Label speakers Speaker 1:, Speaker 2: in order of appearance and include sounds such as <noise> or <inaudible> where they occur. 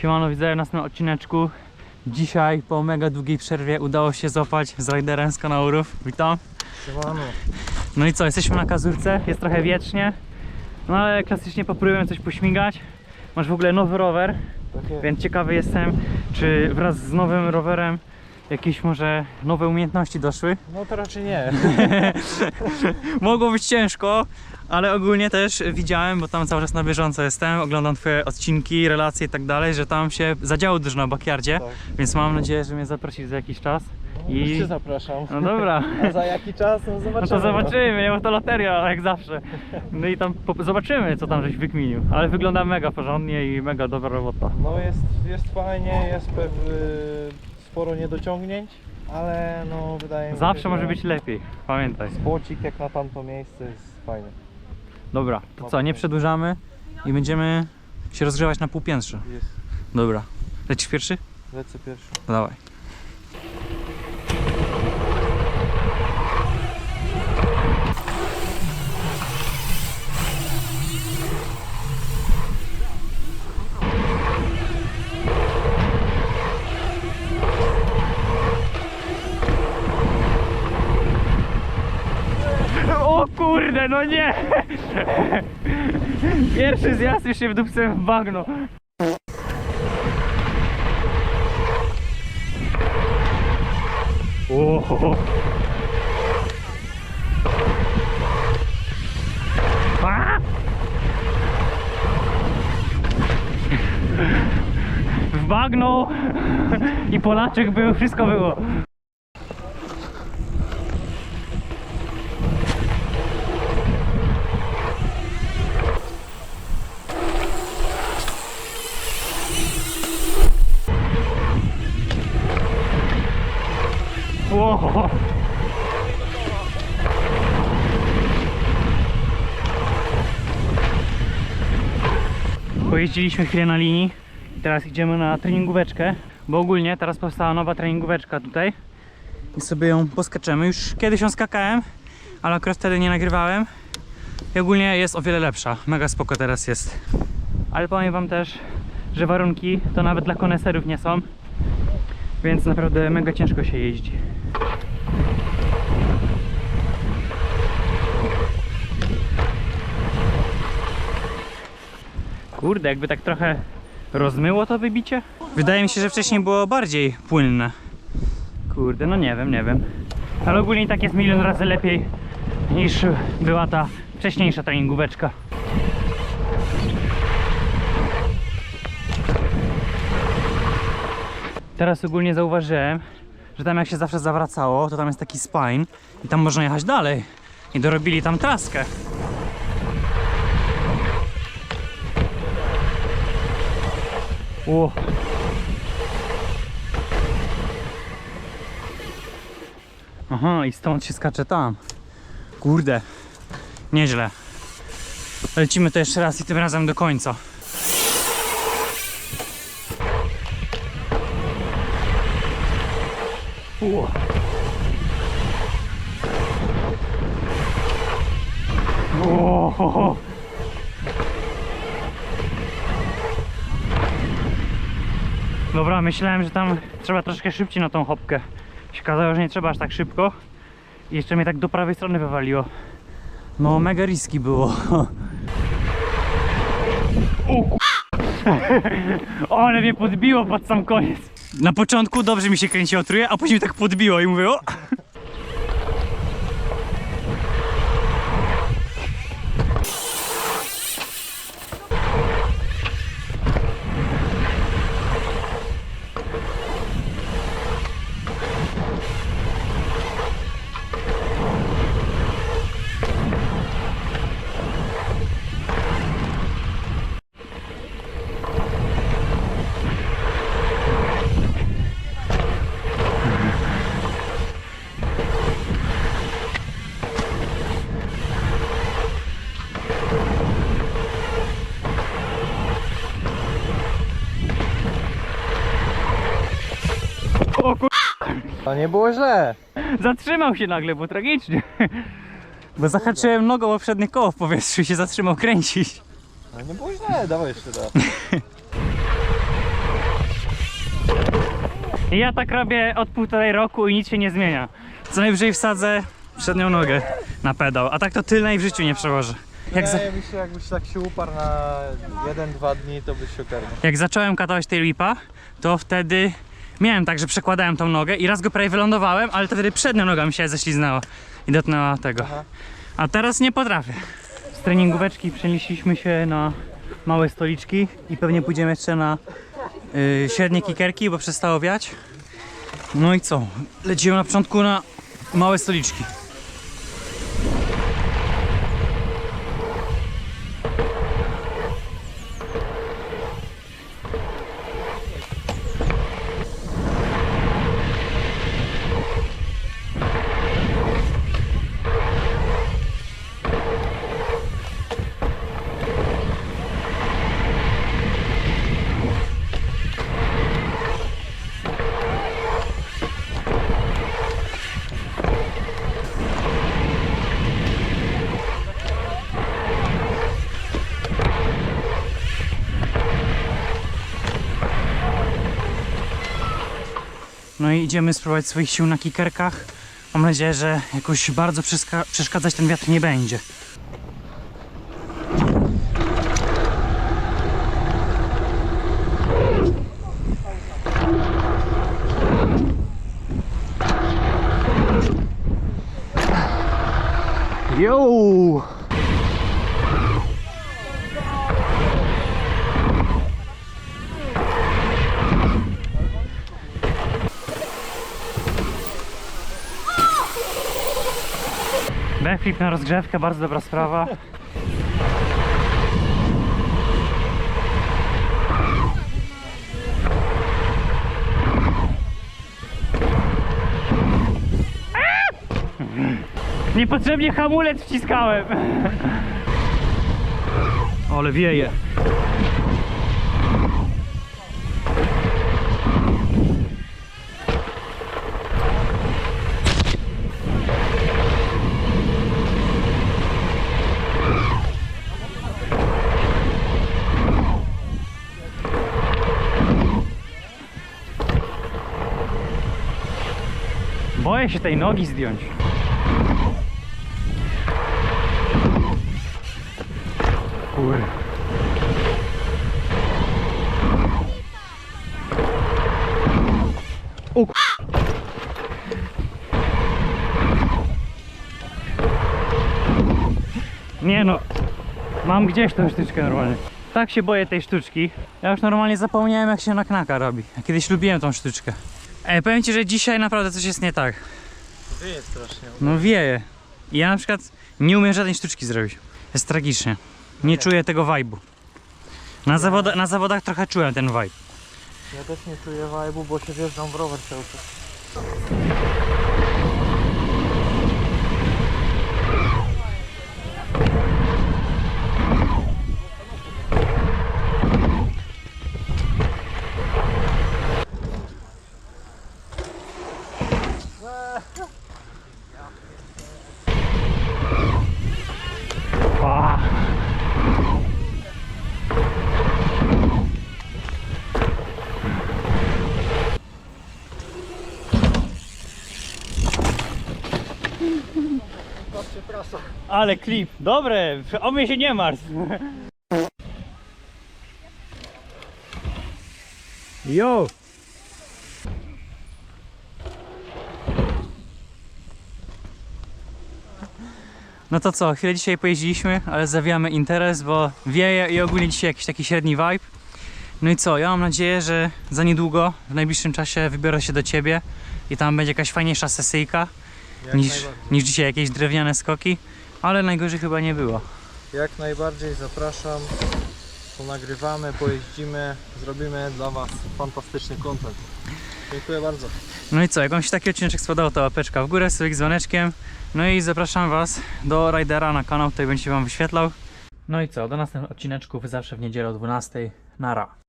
Speaker 1: Siemano, widzę w następnym odcineczku. Dzisiaj po mega długiej przerwie udało się złapać z riderem z kanałów. Witam.
Speaker 2: Siemano.
Speaker 1: No i co, jesteśmy na kazurce, jest trochę wiecznie. No ale klasycznie popróbujemy coś pośmigać. Masz w ogóle nowy rower,
Speaker 2: Takie,
Speaker 1: więc ciekawy jestem, czy wraz z nowym rowerem jakieś może nowe umiejętności doszły.
Speaker 2: No to raczej nie. <laughs>
Speaker 1: Mogło być ciężko, ale ogólnie też widziałem, bo tam cały czas na bieżąco jestem, oglądam twoje odcinki, relacje i tak dalej, że tam się zadziało dużo na bakiardzie,
Speaker 2: Tak.
Speaker 1: więc mam nadzieję, że mnie zaprosisz za jakiś czas.
Speaker 2: I...
Speaker 1: I-
Speaker 2: cię zapraszam.
Speaker 1: No dobra.
Speaker 2: A <laughs> za jaki czas? No zobaczymy.
Speaker 1: No to zobaczymy, nie? Bo to loteria, jak zawsze. No i tam zobaczymy, co tam żeś wykminił. Ale wygląda mega porządnie i mega dobra robota.
Speaker 2: No jest, jest fajnie, jest pewnie sporo niedociągnięć, ale no wydaje mi się,
Speaker 1: Zawsze
Speaker 2: że
Speaker 1: może być lepiej, pamiętaj.
Speaker 2: Spocik jak na tamto miejsce jest fajny.
Speaker 1: Dobra, to co, nie przedłużamy i będziemy się rozgrzewać na półpiętrze.
Speaker 2: Jest.
Speaker 1: Dobra. Lecisz pierwszy?
Speaker 2: Lecę pierwszy.
Speaker 1: No dawaj. Kurde, no nie! Pierwszy zjazd już się wdupcem w bagno. O. A! W i Polaczek był, wszystko było. Wow. <laughs> Pojeździliśmy chwilę na linii teraz idziemy na treningóweczkę, bo ogólnie teraz powstała nowa treningóweczka tutaj i sobie ją poskaczemy. Już kiedyś ją skakałem, ale akurat wtedy nie nagrywałem i ogólnie jest o wiele lepsza, mega spoko teraz jest. Ale powiem wam też, że warunki to nawet dla koneserów nie są, więc naprawdę mega ciężko się jeździ. Kurde, jakby tak trochę rozmyło to wybicie? Wydaje mi się, że wcześniej było bardziej płynne. Kurde, no nie wiem, nie wiem. Ale ogólnie tak jest milion razy lepiej niż była ta wcześniejsza treningóweczka. Teraz ogólnie zauważyłem, że tam jak się zawsze zawracało, to tam jest taki spine i tam można jechać dalej. I dorobili tam traskę. O. Aha, i stąd się skacze tam. Kurde, nieźle. Lecimy to jeszcze raz i tym razem do końca. O. O. Dobra, myślałem, że tam trzeba troszkę szybciej na tą hopkę. Się okazało, że nie trzeba aż tak szybko. I jeszcze mnie tak do prawej strony wywaliło. No, mega riski było. <laughs> O. Ale mnie podbiło pod sam koniec. Na początku dobrze mi się kręciło truje, a później tak podbiło i mówię! O
Speaker 2: To nie było źle.
Speaker 1: Zatrzymał się nagle, bo tragicznie. <laughs> Bo zahaczyłem nogą o przednie koło w powietrzu i się zatrzymał kręcić.
Speaker 2: No nie było źle, dawaj jeszcze raz.
Speaker 1: I <laughs> ja tak robię od półtorej roku i nic się nie zmienia. Co najwyżej wsadzę przednią nogę na pedał, a tak to tylnej w życiu nie przełożę. Jak, za,
Speaker 2: Wydaje mi się, jakbyś tak się uparł na 1-2 dni, to byś się ogarnął.
Speaker 1: jak zacząłem katować tej lipa, to wtedy miałem tak, że przekładałem tą nogę i raz go prawie wylądowałem, ale to wtedy przednia noga mi się ześliznęła i dotknęła tego.
Speaker 2: Aha.
Speaker 1: A teraz nie potrafię. Z treningóweczki przenieśliśmy się na małe stoliczki i pewnie pójdziemy jeszcze na y, średnie kikerki, bo przestało wiać. No i co? Lecimy na początku na małe stoliczki. No i idziemy spróbować swoich sił na kikerkach. Mam nadzieję, że jakoś bardzo przeszkadzać ten wiatr nie będzie. Yo! Backflip na rozgrzewkę, bardzo dobra sprawa. Niepotrzebnie hamulec wciskałem. Ale wieje. Boję się tej nogi zdjąć. Kur. O k- Nie no, mam gdzieś tą sztuczkę normalnie. Tak się boję tej sztuczki. Ja już normalnie zapomniałem jak się na knaka robi. Ja kiedyś lubiłem tą sztuczkę. Ej, powiem ci, że dzisiaj naprawdę coś jest nie tak.
Speaker 2: Wieje strasznie.
Speaker 1: No wieje. I ja na przykład nie umiem żadnej sztuczki zrobić. Jest tragicznie. Nie czuję tego vibe'u. Na, zawoda, na zawodach trochę czułem ten vibe.
Speaker 2: Ja też nie czuję vibe'u, bo się wjeżdżam w rower cały czas.
Speaker 1: Ah. Ale klip, dobre, o mnie się nie martw. Yo! No to co, chwilę dzisiaj pojeździliśmy, ale zawijamy interes, bo wieje i ogólnie dzisiaj jakiś taki średni vibe. No i co, ja mam nadzieję, że za niedługo, w najbliższym czasie wybiorę się do Ciebie i tam będzie jakaś fajniejsza sesyjka
Speaker 2: Jak
Speaker 1: niż, niż dzisiaj jakieś drewniane skoki, ale najgorzej chyba nie było.
Speaker 2: Jak najbardziej zapraszam. Ponagrywamy, pojeździmy, zrobimy dla Was fantastyczny content. Dziękuję bardzo.
Speaker 1: No i co, jak Wam się taki odcinek spodobał, to łapeczka w górę z z dzwoneczkiem. No i zapraszam Was do Ridera na kanał, tutaj będzie Wam wyświetlał. No i co, do następnych odcineczków zawsze w niedzielę o 12. Nara.